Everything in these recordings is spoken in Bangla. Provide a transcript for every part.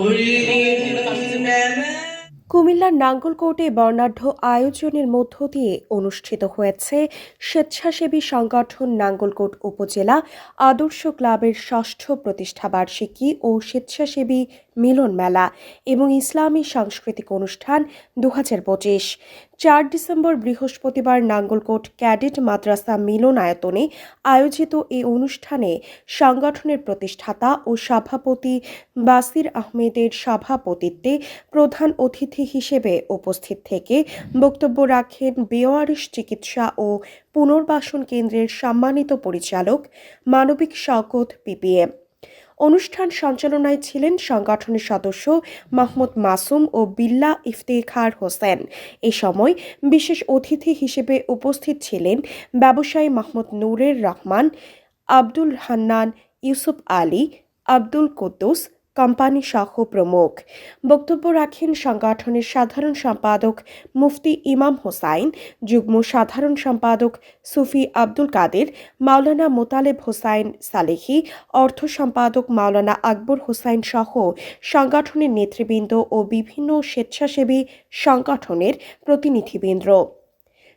Uri, Uri, Uri, Uri, Uri, কুমিল্লার নাঙ্গলকোটে বর্ণাঢ্য আয়োজনের মধ্য দিয়ে অনুষ্ঠিত হয়েছে স্বেচ্ছাসেবী সংগঠন নাঙ্গলকোট উপজেলা আদর্শ ক্লাবের ষষ্ঠ প্রতিষ্ঠাবার্ষিকী ও স্বেচ্ছাসেবী মিলন মেলা এবং ইসলামী সাংস্কৃতিক অনুষ্ঠান দু চার ডিসেম্বর বৃহস্পতিবার নাঙ্গলকোট ক্যাডেট মাদ্রাসা মিলনায়তনে আয়োজিত এই অনুষ্ঠানে সংগঠনের প্রতিষ্ঠাতা ও সভাপতি বাসির আহমেদের সভাপতিত্বে প্রধান অতিথি হিসেবে উপস্থিত থেকে বক্তব্য রাখেন বেওয়ারিশ চিকিৎসা ও পুনর্বাসন কেন্দ্রের সম্মানিত পরিচালক মানবিক শওকত পিপিএম। অনুষ্ঠান সঞ্চালনায় ছিলেন সংগঠনের সদস্য মাহমুদ মাসুম ও বিল্লা ইফতেখার হোসেন। এ সময় বিশেষ অতিথি হিসেবে উপস্থিত ছিলেন ব্যবসায়ী মাহমুদ নূরের রহমান, আব্দুল হান্নান, ইউসুফ আলী, আব্দুল কুদ্দুস কোম্পানি সহ প্রমুখ। বক্তব্য রাখেন সংগঠনের সাধারণ সম্পাদক মুফতি ইমাম হোসাইন, যুগ্ম সাধারণ সম্পাদক সুফি আব্দুল কাদের, মাওলানা মোতালেব হোসাইন সালেহি, অর্থ সম্পাদক মাওলানা আকবর হোসাইন সহ সংগঠনের নেতৃবৃন্দ ও বিভিন্ন স্বেচ্ছাসেবী সংগঠনের প্রতিনিধিবৃন্দ।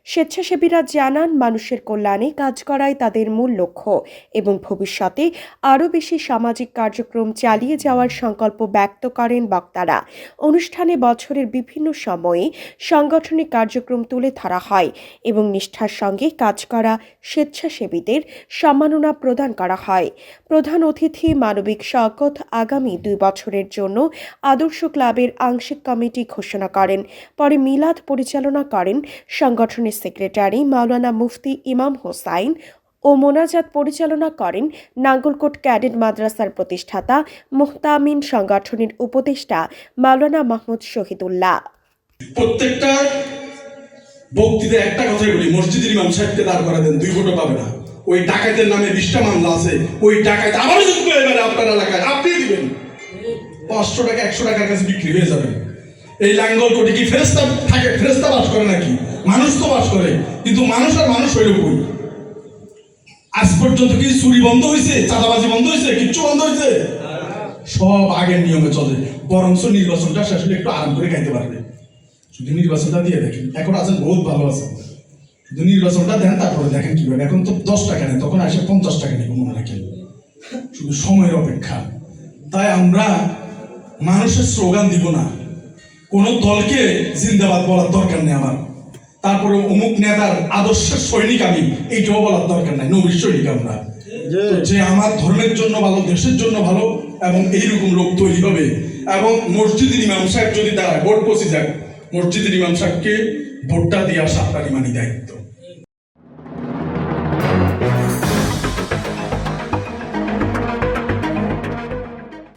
স্বেচ্ছাসেবীরা জানান, মানুষের কল্যাণে কাজ করাই তাদের মূল লক্ষ্য এবং ভবিষ্যতে আরও বেশি সামাজিক কার্যক্রম চালিয়ে যাওয়ার সংকল্প ব্যক্ত করেন বক্তারা। অনুষ্ঠানে বছরের বিভিন্ন সময়ে সাংগঠনিক কার্যক্রম তুলে ধরা হয় এবং নিষ্ঠার সঙ্গে কাজ করা স্বেচ্ছাসেবীদের সম্মাননা প্রদান করা হয়। প্রধান অতিথি মানবিক শওকত আগামী দুই বছরের জন্য আদর্শ ক্লাবের আংশিক কমিটি ঘোষণা করেন। পরে মিলাদ পরিচালনা করেন সংগঠনের সেক্রেটারি মাওলানা মুফতি ইমাম হোসাইন ও মোনাজাত পরিচালনা করেন নাঙ্গলকোট ক্যাডেট মাদ্রাসার প্রতিষ্ঠাতা মুহতামিন সংগঠনের উপদেষ্টা মাওলানা মাহমুদ শহীদুল্লাহ। প্রত্যেকটা বক্তৃতা একটা কথাই বলি, মসজিদের ইমাম সাহেবকে দাঁড় করে দেন, দুই ভোটও পাবে না। ওই ডাকাতের নামে বিশটা মামলা আছে, ওই ডাকাত আবার আপনার এলাকায় আপনি দিবেন। পাঁচশো টাকা, একশো টাকার কাছে বিক্রি হয়ে যাবে। এই লাঙ্গল কোটি কি ফেরেস্তা থাকে? ফেরেস্তা বাস করে নাকি? মানুষ তো বাস করে। কিন্তু মানুষ আর মানুষ হইল কই? আজ পর্যন্ত কি চুরি বন্ধ হয়েছে চাঁদাবাজি বন্ধ হয়েছে কিচ্ছু বন্ধ হয়েছে সব আগের নিয়মে চলে। বরঞ্চ নির্বাচনটা শেষ হলে একটু আরাম করে খাইতে পারবে। শুধু নির্বাচনটা দিয়ে দেখেন। এখন আছেন বহুত ভালো আছেন। শুধু নির্বাচনটা দেন, তারপরে দেখেন কি এখন তো দশ টাকা নেই তখন আসে পঞ্চাশ টাকা নিব মনে রাখেন। শুধু সময়ের অপেক্ষা। তাই আমরা মানুষের স্লোগান দিব না। কোন দলকে জিন্দাবাদ বলার দরকার নেই আমার। তারপরে অমুক নেতার আদর্শের সৈনিক আমি এইটাও বলার দরকার নাই নবীর সৈনিক আমরা। যে আমার ধর্মের জন্য ভালো দেশের জন্য ভালো এবং এইরকম লোক তৈরি হবে এবং মসজিদের ইমাম সাহেব যদি দাঁড়ায় ভোট পচি যায় মসজিদের ইমাম সাহেবকে ভোটটা দেওয়া আপনার ইমানি দায়িত্ব।